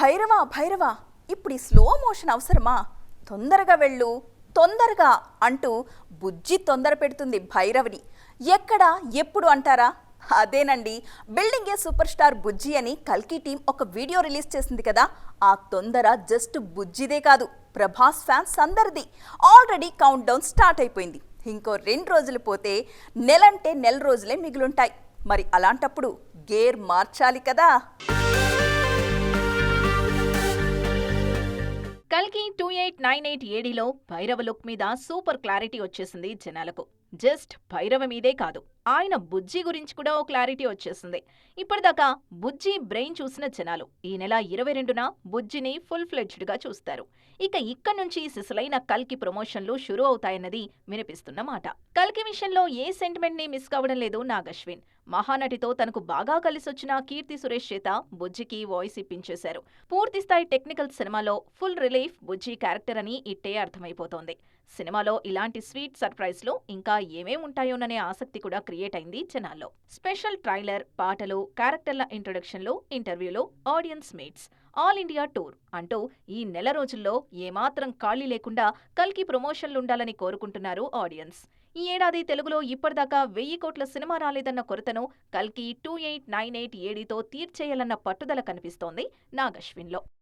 భైరవా భైరవా ఇప్పుడు ఈ slow motion అవసరమా? తొందరగా వెళ్ళు తొందరగా అంటూ బుజ్జి తొందర పెడుతుంది భైరవిని. ఎక్కడ ఎప్పుడు అంటారా? అదేనండి building a super star Bujji అని కల్కి టీం ఒక వీడియో రిలీజ్ చేసింది కదా ఆ తొందర జస్ట్ బుజ్జిదే కాదు ప్రభాస్ ఫ్యాన్స్ అందరిది. ఆల్రెడీ కౌంట్ డౌన్ స్టార్ట్ అయిపోయింది. ఇంకో రెండు రోజులు పోతే నెలంటే నెల రోజులే మిగులుంటాయి. మరి అలాంటప్పుడు గేర్ మార్చాలి కదా. కల్కి టూ ఎయిట్ నైన్ ఎయిట్ ఏడీలో భైరవ లుక్ మీద సూపర్ క్లారిటీ వచ్చేసింది జనాలకు. జస్ట్ భైరవ మీదే కాదు ఆయన బుజ్జి గురించి కూడా ఓ క్లారిటీ వచ్చేసింది. ఇప్పటిదాకా బుజ్జి బ్రెయిన్ చూసిన జనాలు ఈ నెల ఇరవై రెండున బుజ్జిని ఫుల్ ఫ్లెడ్జ్డ్గా చూస్తారు. ఇక ఇక్కడ నుంచి సిసలైన కల్కి ప్రమోషన్లు షురూ అవుతాయన్నది వినిపిస్తున్న మాట. కల్కి విషయంలో ఏ సెంటిమెంట్ని మిస్ కావడం లేదు నాగశ్విన్. మహానటితో తనకు బాగా కలిసొచ్చిన కీర్తి సురేష్ చేత బుజ్జికి వాయిస్ ఇప్పించేశారు. పూర్తిస్థాయి టెక్నికల్ సినిమాలో ఫుల్ రిలీఫ్ బుజ్జి క్యారెక్టర్ అని ఇట్టే అర్థమైపోతోంది. సినిమాలో ఇలాంటి స్వీట్ సర్ప్రైజ్లు ఇంకా ఏమేం ఉంటాయోననే ఆసక్తి కూడా క్రియేట్ అయింది జనాల్లో. స్పెషల్ ట్రైలర్ పాటలు క్యారెక్టర్ల ఇంట్రొడక్షన్లు ఇంటర్వ్యూలు audience meets all India tour అంటూ ఈ నెల రోజుల్లో ఏమాత్రం ఖాళీ లేకుండా కల్కి ప్రమోషన్లుండాలని కోరుకుంటున్నారు ఆడియన్స్. ఈ ఏడాది తెలుగులో ఇప్పటిదాకా వెయ్యి కోట్ల సినిమా రాలేదన్న కొరతను కల్కి టూ ఎయిట్ నైన్ ఎయిట్ ఏడీతో తీర్చేయాలన్న పట్టుదల కనిపిస్తోంది నాగశ్విన్లో.